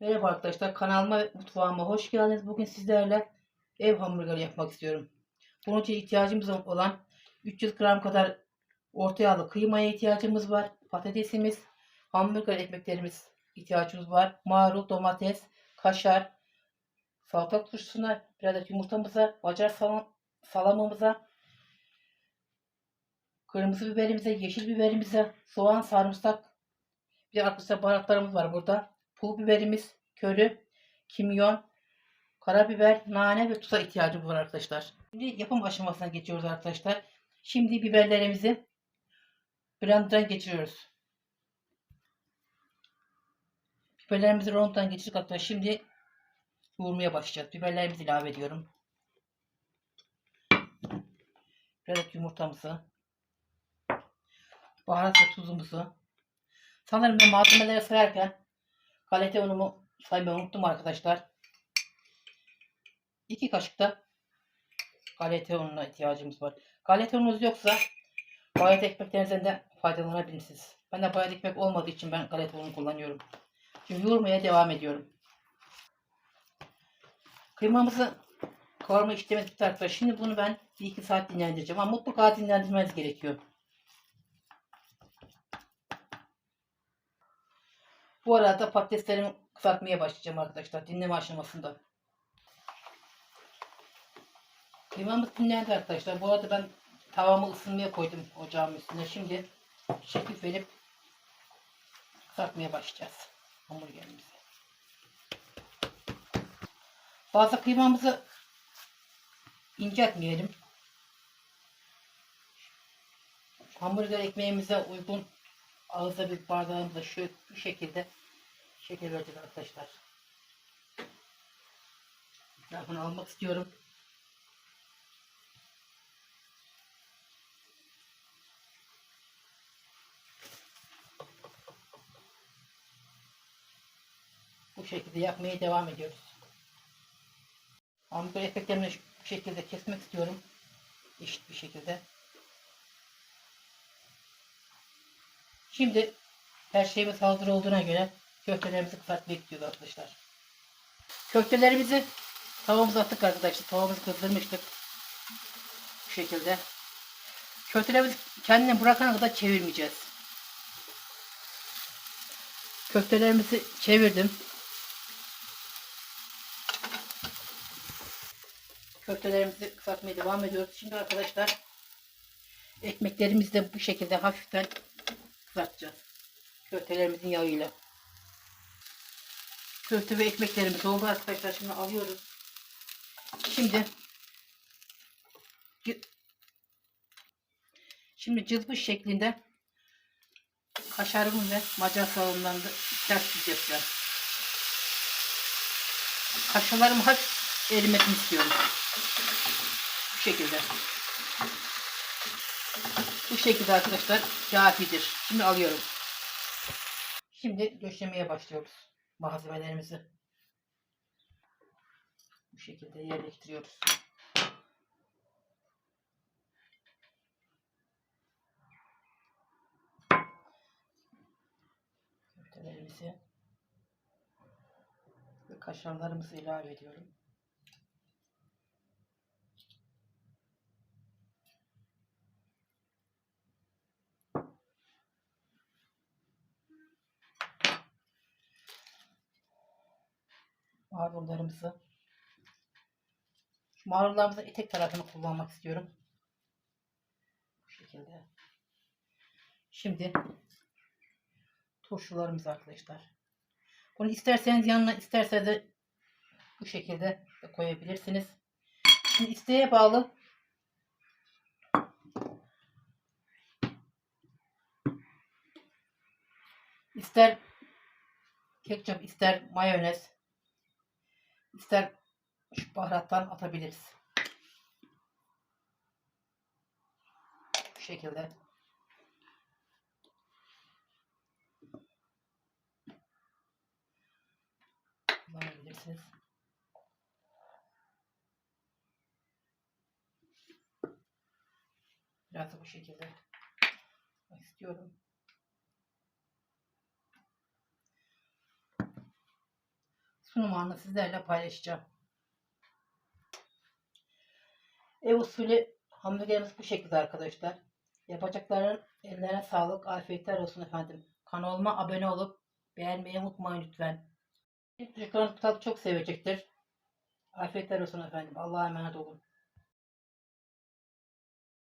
Merhaba arkadaşlar kanalıma mutfağıma hoş geldiniz. Bugün sizlerle ev hamburgeri yapmak istiyorum. Bunun için ihtiyacımız olan 300 gram kadar orta yağlı kıymaya ihtiyacımız var. Patatesimiz, hamburger ekmeklerimiz ihtiyacımız var. Marul, domates, kaşar, salatalık turşusuna, biraz yumurtamıza, bacar salam, salamımıza, kırmızı biberimize, yeşil biberimize, soğan, sarımsak, bir de arkadaşlar baharatlarımız var burada. Pul biberimiz, körü, kimyon, karabiber, nane ve tuza ihtiyacımız var arkadaşlar. Şimdi yapım aşamasına geçiyoruz arkadaşlar. Şimdi biberlerimizi blenderdan geçiriyoruz. Biberlerimizi rondodan geçirdik arkadaşlar. Şimdi yoğurmaya başlayacağız. Biberlerimizi ilave ediyorum. Biraz yumurtamızı, baharat ve tuzumuzu. Sanırım malzemeleri sayarken Galeta unumu saymayı unuttum arkadaşlar. 2 kaşık da galeta ununa ihtiyacımız var. Galeta ununuz yoksa bayat ekmeklerinizden de faydalanabilirsiniz. Ben de bayat ekmek olmadığı için ben galeta unu kullanıyorum. Şimdi yoğurmaya devam ediyorum. Kıymamızı kavurma işlemi bitti arkadaşlar. Şimdi bunu ben 1-2 saat dinlendireceğim. Ama mutlaka dinlendirmeniz gerekiyor. Bu arada patateslerimi kızartmaya başlayacağım arkadaşlar. Dinleme aşamasında. Kıymamız dinlendi arkadaşlar. Bu arada ben tavamı ısınmaya koydum ocağın üstüne. Şimdi şekil verip kızartmaya başlayacağız hamburgerimizi. Fazla kıymamızı inceltmeyelim. Hamburger ekmeğimize uygun ağızda bir bardağımızda şu bu şekilde şeker vereceğiz arkadaşlar. Bunu almak istiyorum. Bu şekilde yapmaya devam ediyoruz. Hamburger ekmeklerini şu- bu şekilde kesmek istiyorum. Eşit bir şekilde. Şimdi her şeyimiz hazır olduğuna göre köftelerimizi kızartmaya gidiyoruz arkadaşlar. Köftelerimizi tavamıza attık arkadaşlar. Tavamızı kızdırmıştık. Bu şekilde. Köftelerimizi kendine bırakana kadar çevirmeyeceğiz. Köftelerimizi çevirdim. Köftelerimizi kızartmaya devam ediyoruz. Şimdi arkadaşlar ekmeklerimizi de bu şekilde hafiften kızartacağız. Köftelerimizin yağıyla. Köfte ve ekmeklerimiz oldu arkadaşlar. Şimdi alıyoruz. Şimdi şimdi cızbış şeklinde kaşarımı ve macar salonundan da ters düz yapacağım. Kaşarlarımı hafif erimesini istiyorum. Bu şekilde. Bu şekilde arkadaşlar kafidir. Şimdi alıyorum. Şimdi döşemeye başlıyoruz malzemelerimizi. Bu şekilde yerleştiriyoruz. Köftelerimizi ve kaşarlarımızı ilave ediyorum. Marullarımızı. Şu marullarımızın etek tarafını kullanmak istiyorum. Bu şekilde. Şimdi turşularımız arkadaşlar. Bunu isterseniz yanına isterseniz de bu şekilde de koyabilirsiniz. Şimdi isteğe bağlı ister ketçap ister mayonez İster şu baharattan atabiliriz. Bu şekilde. Kullanabilirsiniz. Biraz da bu şekilde yapmak sunumlarını sizlerle paylaşacağım. Ev usulü hamburgerimiz bu şekilde arkadaşlar. Yapacakların ellerine sağlık, afiyetler olsun efendim. Kanalıma abone olup beğenmeyi unutmayın lütfen. Çocuklarınız bu tadı çok sevecektir. Afiyetler olsun efendim. Allah'a emanet olun.